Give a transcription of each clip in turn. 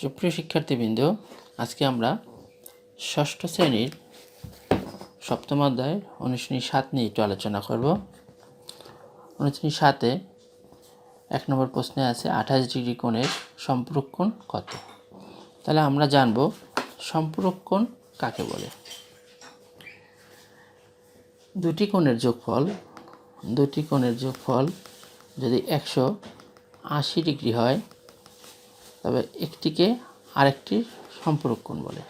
সুপ্রিয় শিক্ষার্থীবৃন্দ, আজকে আমরা ষষ্ঠ শ্রেণির সপ্তম অধ্যায়, অনুশীলনী সাত নিয়ে একটু আলোচনা করব। অনুশীলনী সাতে এক নম্বর প্রশ্নে আছে, আঠাশ ডিগ্রি কোণের সম্পূরকোণ কত? তাহলে আমরা জানব সম্পূরকোণ কাকে বলে। দুটি কোণের যোগফল, দুটি কোণের যোগফল যদি একশো আশি ডিগ্রি হয় তবে একটিকে আরেকটির সম্পূরক কোণ বলে।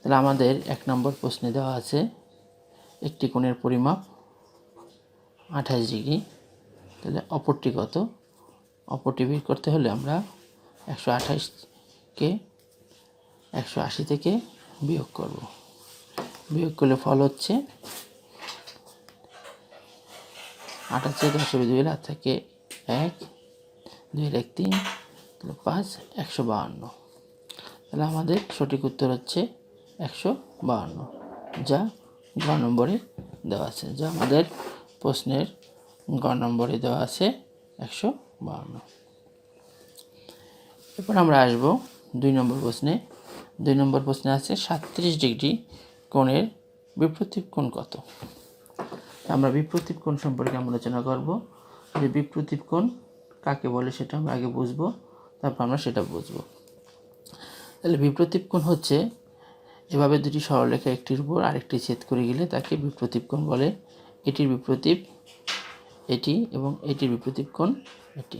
তাহলে আমাদের এক নম্বর প্রশ্নে দেওয়া আছে, একটি কোণের পরিমাপ আঠাশ ডিগ্রি, তাহলে অপরটি কত? অপরটি বের করতে হলে আমরা একশো আঠাশকে একশো আশি থেকে বিয়োগ করব। বিয়োগ করলে ফল হচ্ছে আঠাশ দশ দুই থেকে এক দুই এক তিন পাঁচ, একশো বাহান্ন। তাহলে আমাদের সঠিক উত্তর হচ্ছে একশো বাহান্ন, যা গ নম্বরে দেওয়া আছে, যা আমাদের প্রশ্নের গ নম্বরে দেওয়া আছে একশো বাহান্ন। এরপর আমরা আসব দুই নম্বর প্রশ্নে। দুই নম্বর প্রশ্নে আছে সাতত্রিশ ডিগ্রি কোণের বিপ্রতীপ কোণ কত? আমরা বিপ্রতীপ কোণ সম্পর্কে আলোচনা করব। যে বিপ্রতীপ কোণ কাকে বলে সেটা আমরা আগে বুঝব, তারপর আমরা সেটা বুঝব। তাহলে বিপ্রতীপ কোণ হচ্ছে এভাবে দুটি সরলরেখা একটির উপর আরেকটি ছেদ করে গেলে তাকে বিপ্রতীপ কোণ বলে। এটির বিপ্রতীপ এটি এবং এটির বিপ্রতীপ কোণ এটি।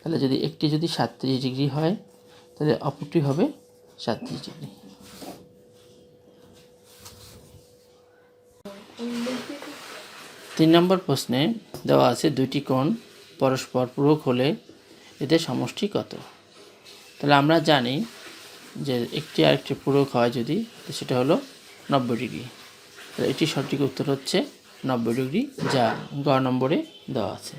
তাহলে যদি একটি যদি সাতত্রিশ ডিগ্রি হয়, তাহলে অপরটি হবে সাতত্রিশ ডিগ্রি। তিন নম্বর প্রশ্নে দেওয়া আছে দুটি কোণ। পরস্পর পূরক হলে এদের সমষ্টি কত? তাহলে আমরা জানি যে একটি আরেকটি পূরক হয় যদি, তো সেটা হলো নব্বই ডিগ্রি। তাহলে এটি সঠিক উত্তর হচ্ছে নব্বই ডিগ্রি যা গ নম্বরে দেওয়া আছে।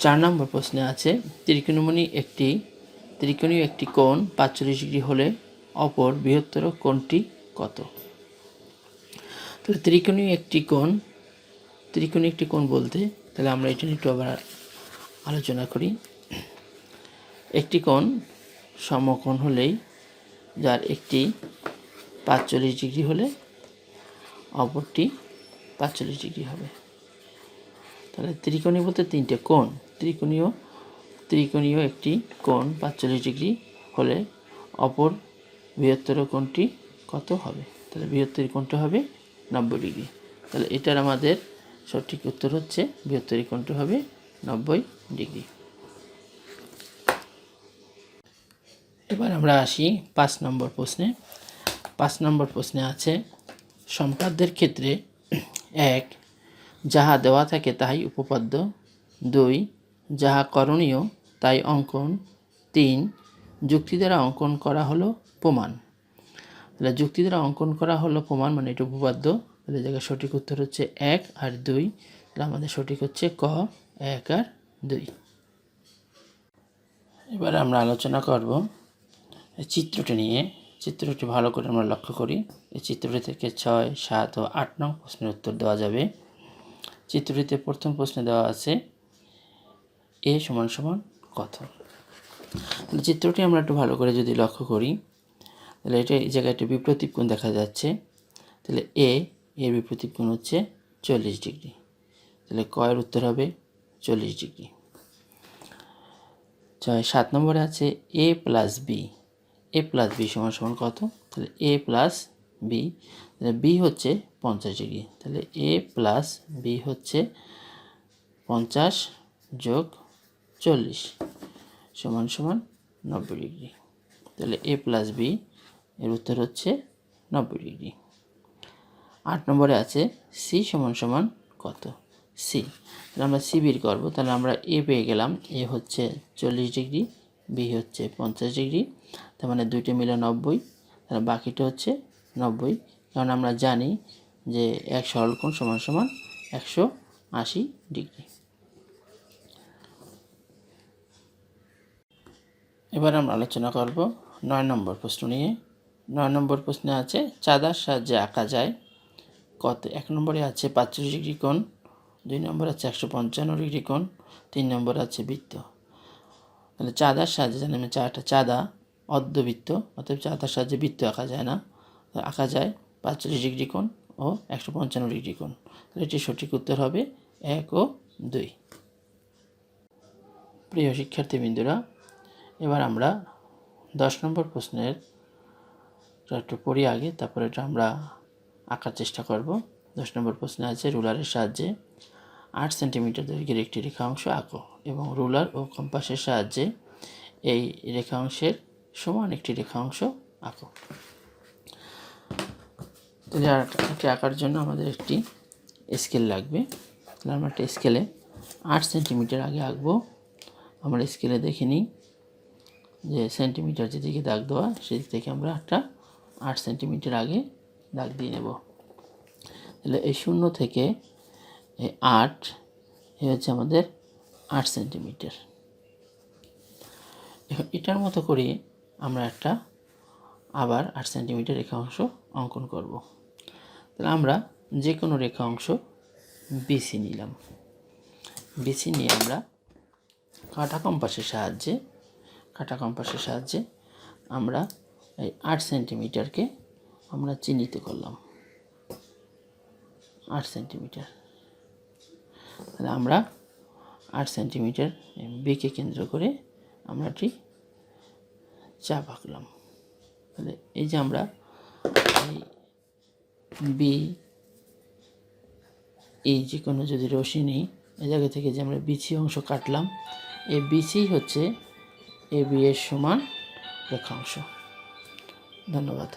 চার নম্বর প্রশ্নে আছে ত্রিকোণমণি একটি, ত্রিকোণীয় একটি কোণ পাঁচচল্লিশ ডিগ্রি হলে অপর বৃহত্তর কোণটি কত? তাহলে ত্রিকোণীয় একটি কোণ ত্রিকোণী একটি কোণ বলতে, তাহলে আমরা এটা নিয়ে একটু আবার আলোচনা করি। একটি কোণ সমকোণ হলেই যার একটি পাঁচচল্লিশ ডিগ্রি হলে অপরটি পাঁচচল্লিশ ডিগ্রি হবে। তাহলে ত্রিকোণী বলতে তিনটে কোণ, ত্রিকোণীয় ত্রিকোণীয় একটি কোণ পাঁচচল্লিশ ডিগ্রি হলে অপর বৃহত্তর কোণটি কত হবে? তাহলে বৃহত্তর কোণটা হবে নব্বই ডিগ্রি। তাহলে এটার আমাদের সঠিক উত্তর হচ্ছে বৃহত্তর কোণটি হবে নব্বই ডিগ্রি। এবার আমরা আসি পাঁচ নম্বর প্রশ্নে। পাঁচ নম্বর প্রশ্নে আছে, সম্পাদ্যের ক্ষেত্রে এক, যাহা দেওয়া থাকে তাহাই উপপাদ্য। দুই, যাহা করণীয় তাই অঙ্কন। তিন, যুক্তি দ্বারা অঙ্কন করা হলো প্রমাণ। তাহলে যুক্তি দ্বারা অঙ্কন করা হলো প্রমাণ মানে এটা উপপাদ্য। তাহলে জায়গায় সঠিক উত্তর হচ্ছে এক আর দুই। তাহলে আমাদের সঠিক হচ্ছে ক, এক আর দুই। এবার আমরা আলোচনা করব চিত্রটি নিয়ে। চিত্রটি ভালো করে আমরা লক্ষ্য করি। এই চিত্রটি থেকে ছয়, সাত ও আট নং প্রশ্নের উত্তর দেওয়া যাবে। চিত্রটিতে প্রথম প্রশ্নে দেওয়া আছে, এ সমান সমান কত? চিত্রটি আমরা একটু ভালো করে যদি লক্ষ্য করি, তাহলে এটা এই জায়গায় একটা বিপ্রতীপ কোণ দেখা যাচ্ছে। তাহলে এ এর বিপ্রতীপ কোণ হচ্ছে চল্লিশ ডিগ্রি। তাহলে কয়ের উত্তর হবে চল্লিশ ডিগ্রি। ছয়, সাত নম্বরে আছে A plus B. A plus B সমান সমান কত? তাহলে এ প্লাস বি। তাহলে বি হচ্ছে পঞ্চাশ ডিগ্রি। তাহলে এ প্লাস বি হচ্ছে পঞ্চাশ যোগ চল্লিশ সমান সমান নব্বই ডিগ্রি। তাহলে এ প্লাস বি এর উত্তর হচ্ছে নব্বই ডিগ্রি। আট নম্বরে আছে সি সমান সমান কত? সি। তাহলে আমরা সি বের করব। তাহলে আমরা এ পেয়ে গেলাম। এ হচ্ছে চল্লিশ ডিগ্রি, বি হচ্ছে পঞ্চাশ ডিগ্রি, তার মানে দুইটা মিলে নব্বই, তাহলে বাকিটা হচ্ছে নব্বই। কারণ আমরা জানি যে এক সরলকোণ সমান সমান একশো আশি ডিগ্রি। এবার আমরা আলোচনা করব নয় নম্বর প্রশ্ন নিয়ে। নয় নম্বর প্রশ্নে আছে, চাঁদার সাহায্যে আঁকা যায়। কত? এক নম্বরে আছে পাঁচচল্লিশ ডিগ্রি কোণ, দুই নম্বর আছে একশো পঞ্চান্ন ডিগ্রি কোণ, তিন নম্বর আছে বৃত্ত। তাহলে চাঁদার সাহায্যে জানি আমি চারটা, চাঁদা অর্ধবৃত্ত, অতএব চাঁদার সাহায্যে বৃত্ত আঁকা যায় না। আঁকা যায় পাঁচচল্লিশ ডিগ্রি কোণ ও একশো পঞ্চান্ন ডিগ্রি কোণ। তাহলে এটির সঠিক উত্তর হবে এক ও দুই। প্রিয় শিক্ষার্থীবৃন্দুরা, এবার আমরা দশ নম্বর প্রশ্নের একটু পড়ি আগে, তারপরে এটা আমরা আঁকার চেষ্টা করব। দশ নম্বর প্রশ্নে আছে, রুলারের সাহায্যে আট সেন্টিমিটার দৈর্ঘ্যের একটি রেখাংশ আঁকো এবং রুলার ও কম্পাসের সাহায্যে এই রেখাংশের সমান একটি রেখাংশ আঁকো। তাহলে আর আঁকার জন্য আমাদের একটি স্কেল লাগবে। তাহলে আমরা একটা স্কেলে আট সেন্টিমিটার আগে আঁকবো। আমরা স্কেলে দেখে নিই যে সেন্টিমিটার যেদিকে দাগ দেওয়া, সেদিক থেকে আমরা একটা আট সেন্টিমিটার আগে দাগ দিয়ে নেব। তাহলে এই শূন্য থেকে এই আট এ হচ্ছে আমাদের আট সেন্টিমিটার। এখন এটার মতো করে আমরা একটা আবার আট সেন্টিমিটার রেখা অংশ অঙ্কন করব। তাহলে আমরা যে কোনো রেখা অংশ বেছে নিলাম। বেছে নিয়ে আমরা কাটা কম্পাসের সাহায্যে, কাটা কম্পাসের সাহায্যে আমরা এই আট সেন্টিমিটারকে আমরা চিহ্নিত করলাম। আট সেন্টিমিটার। তাহলে আমরা আট সেন্টিমিটার বিকে কেন্দ্র করে আমরা একটি চাপ আঁকলাম তাহলে এই যে আমরা এই বি এই যে কোনো যদি রশি নেই, এই জায়গা থেকে যে আমরা বিচি অংশ কাটলাম, এই বিচি হচ্ছে এ বি এর সমান রেখাংশ। ধন্যবাদ।